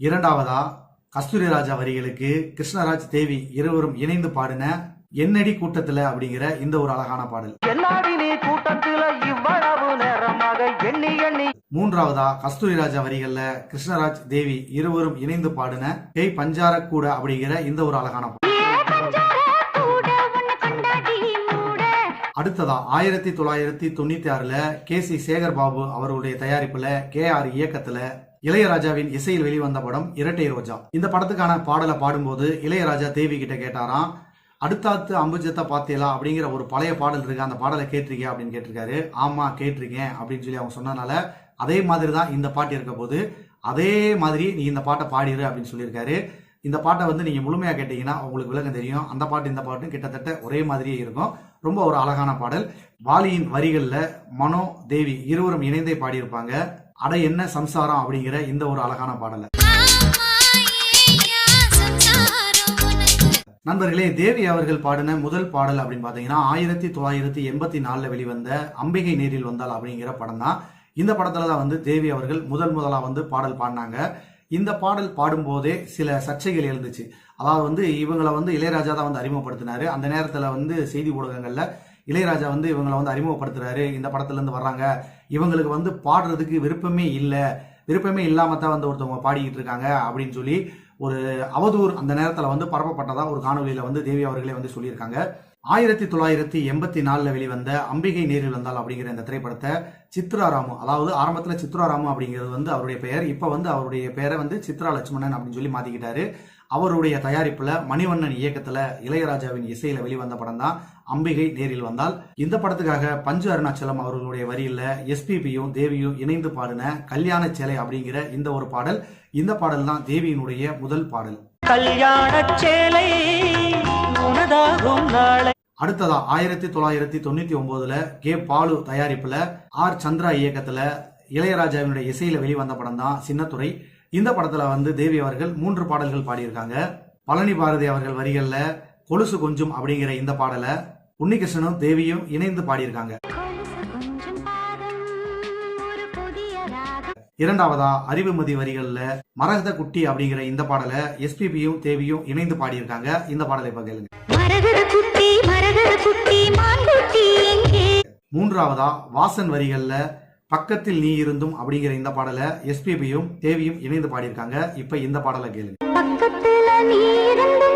இரண்டாவதா கஸ்தூரி ராஜா வரிகளுக்கு கிருஷ்ணராஜ் தேவி இருவரும் இணைந்து பாடின என்னடி கூட்டத்துல அப்படிங்கிற இந்த ஒரு அழகான பாடல். என்னாடி நீ கூட்டத்துல இவ்வளவு நேரமாக எண்ணி எண்ணி? மூன்றாவதா கஸ்தூரி ராஜா வரிகள்ல கிருஷ்ணராஜ் தேவி இருவரும் இணைந்து பாடின ஹேய் பஞ்சார கூட அப்படிங்கிற இந்த ஒரு அழகான பாடல். அடுத்ததா ஆயிரத்தி தொள்ளாயிரத்தி தொண்ணூத்தி ஆறுல கே சி சேகர் பாபு அவர்களுடைய தயாரிப்புல கே ஆர் இயக்கத்துல இளையராஜாவின் இசையில் வெளிவந்த படம் இரட்டை ரோஜா. இந்த படத்துக்கான பாடலை பாடும்போது இளையராஜா தேவி கிட்ட கேட்டாராம் அடுத்தாத்து அம்புஜத்தை பார்த்தீங்களா? அப்படிங்கிற ஒரு பழைய பாடல் இருக்கு. அந்த பாடலை கேட்டிருக்கியா அப்படின்னு கேட்டிருக்காரு. ஆமா கேட்டிருக்கேன் அப்படின்னு சொல்லி அவங்க சொன்னனால அதே மாதிரி தான் இந்த பாட்டு இருக்க போது அதே மாதிரி நீ இந்த பாட்டை பாடிடு அப்படின்னு சொல்லியிருக்காரு. இந்த பாட்டை வந்து நீங்கள் முழுமையாக கேட்டீங்கன்னா உங்களுக்கு விளக்கம் தெரியும். அந்த பாட்டு இந்த பாட்டும் கிட்டத்தட்ட ஒரே மாதிரியே இருக்கும். ரொம்ப ஒரு அழகான பாடல். வாலியின் வரிகளில் மனோ தேவி இருவரும் இணைந்தே பாடியிருப்பாங்க. அட என்ன சம்சாரம் அப்படிங்கிற இந்த ஒரு அழகான பாடலை. நண்பர்களே தேவி அவர்கள் பாடின முதல் பாடல் அப்படின்னு பாத்தீங்கன்னா ஆயிரத்தி தொள்ளாயிரத்தி எண்பத்தி நாலுல வெளிவந்த அம்பிகை நேரில் வந்தால் அப்படிங்கிற படம் தான். இந்த படத்துல தான் வந்து தேவி அவர்கள் முதல் முதலா வந்து பாடல் பாடினாங்க. இந்த பாடல் பாடும்போதே சில சர்ச்சைகள் எழுந்துச்சு. அதாவது வந்து இவங்களை வந்து இளையராஜா தான் வந்து அறிமுகப்படுத்தினாரு. அந்த நேரத்துல வந்து செய்தி ஊடகங்கள்ல இளையராஜா வந்து இவங்களை வந்து அறிமுகப்படுத்துறாரு. இந்த படத்துலேருந்து வர்றாங்க. இவங்களுக்கு வந்து பாடுறதுக்கு விருப்பமே இல்லை. விருப்பமே இல்லாமல் தான் வந்து ஒருத்தவங்க பாடிக்கிட்டு இருக்காங்க அப்படின்னு சொல்லி ஒரு அவதூறு அந்த நேரத்தில் வந்து பரப்பப்பட்டதா ஒரு காணொலியில் வந்து தேவி அவர்களே வந்து சொல்லியிருக்காங்க. ஆயிரத்தி தொள்ளாயிரத்தி எண்பத்தி நாலில் வெளிவந்த அம்பிகை நேரில் வந்தால் அப்படிங்கிற இந்த திரைப்படத்தை சித்ரா ராமு அதாவது ஆரம்பத்தில் சித்ரா ராமு அப்படிங்கிறது வந்து அவருடைய பெயர் இப்போ வந்து அவருடைய பெயரை வந்து சித்ரா லட்சுமணன் அப்படின்னு சொல்லி மாற்றிக்கிட்டாரு அவருடைய தயாரிப்பில் மணிவண்ணன் இயக்கத்தில் இளையராஜாவின் இசையில் வெளிவந்த படம் தான் அம்பிகை நேரில் வந்தால். இந்த படத்துக்காக பஞ்சு அருணாச்சலம் அவர்களுடைய வரியில் எஸ்பிபியும் தேவியும் இணைந்து பாடின கல்யாண சேலை அப்படிங்கிற இந்த ஒரு பாடல் இந்த பாடல் தான் தேவியினுடைய முதல் பாடல். கல்யாண சேலை உனதாகும் நாளை. அடுத்ததா ஆயிரத்தி தொள்ளாயிரத்தி தொண்ணூத்தி ஒன்பதுல கே பாலு தயாரிப்புல ஆர் சந்திரா இயக்கத்துல இளையராஜாவினுடைய இசையில வெளிவந்த படம் தான் சின்னத்துறை. இந்த படத்துல வந்து தேவி அவர்கள் மூன்று பாடல்கள் பாடியிருக்காங்க. பழனி பாரதி அவர்கள் வரிகள்ல கொலுசு கொஞ்சம் அப்படிங்கிற இந்த பாடலை உன்னிகிருஷ்ணனும் தேவியும் இணைந்து பாடியிருக்காங்க. இரண்டாவதா அறிவுமதி வரிகள்ல மரகத குட்டி அப்படிங்கிற இந்த பாடலை எஸ்பிபியும் தேவியும் இணைந்து பாடியிருக்காங்க. இந்த பாடலை எங்கே? மூன்றாவதா வாசன் வரிகள்ல பக்கத்தில் நீ இருந்தும் அப்படிங்கிற இந்த பாடலை எஸ்பிபியும் தேவியும் இணைந்து பாடியிருக்காங்க. இப்ப இந்த பாடலை கேளுங்க. பக்கத்துல நீ இருந்தா